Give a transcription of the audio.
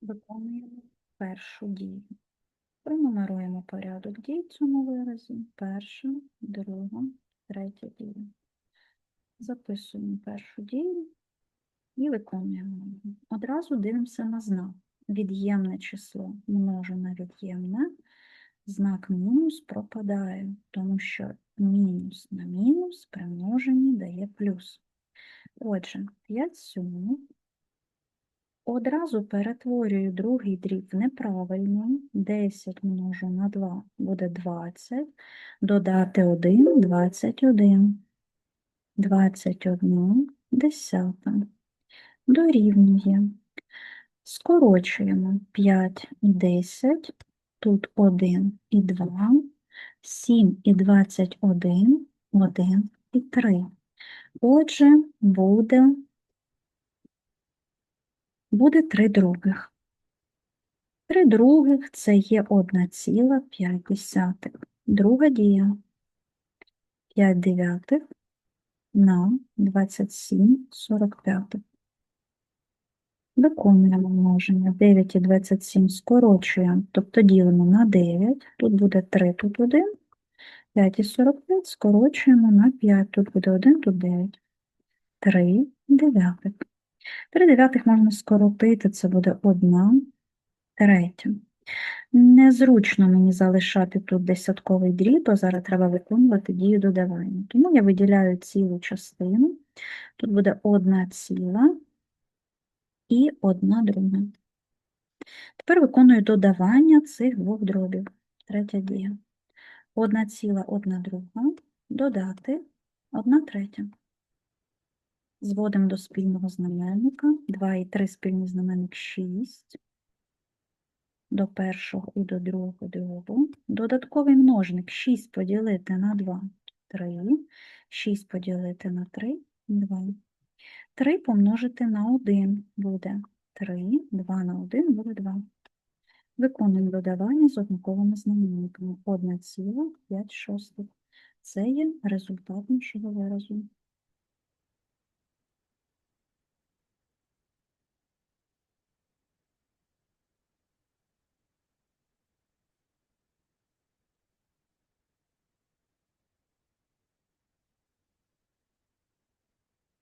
Виконуємо першу дію. Пронумеруємо порядок дій в цьому виразі. Перша, друга, третя дія. Записуємо першу дію і виконуємо. Одразу дивимося на знак. Від'ємне число множу на від'ємне, знак мінус пропадає, тому що мінус на мінус при множенні дає плюс. Отже, 5 сьомих Одразу перетворюю другий дріб в неправильний. 10 множу на 2 буде 20. Додати 1 – 21. 21 десята. Дорівнює. Скорочуємо 5 і 10. Тут 1 і 2. 7 і 21. 1 і 3. Отже, буде буде 3 других. 3 других це є 1,5. Друга дія. 5 дев'ятих на 27 45. Виконуємо множення. 9 і 27 скорочуємо, тобто ділимо на 9. Тут буде 3, тут 1. 5 і 45 скорочуємо на 5. Тут буде 1, тут 9. 3 дев'ятих. 3 дев'ятих можна скоротити, це буде 1 третя. Незручно мені залишати тут десятковий дріб, бо зараз треба виконувати дію додавання. Тому я виділяю цілу частину. Тут буде 1 ціла і 1 друга. Тепер виконую додавання цих двох дробів. Третя дія. 1 ціла, 1 друга, додати 1 третя. Зводимо до спільного знаменника. 2 і 3 спільний знаменник 6. До першого і до другого дробу. Додатковий множник 6 поділити на 2 – 3. 6 поділити на 3 – 2. 3 помножити на 1 буде 3. 2 на 1 буде 2. Виконуємо додавання з однаковими знаменниками. 1,5 шостих. Це є результат нашого виразу.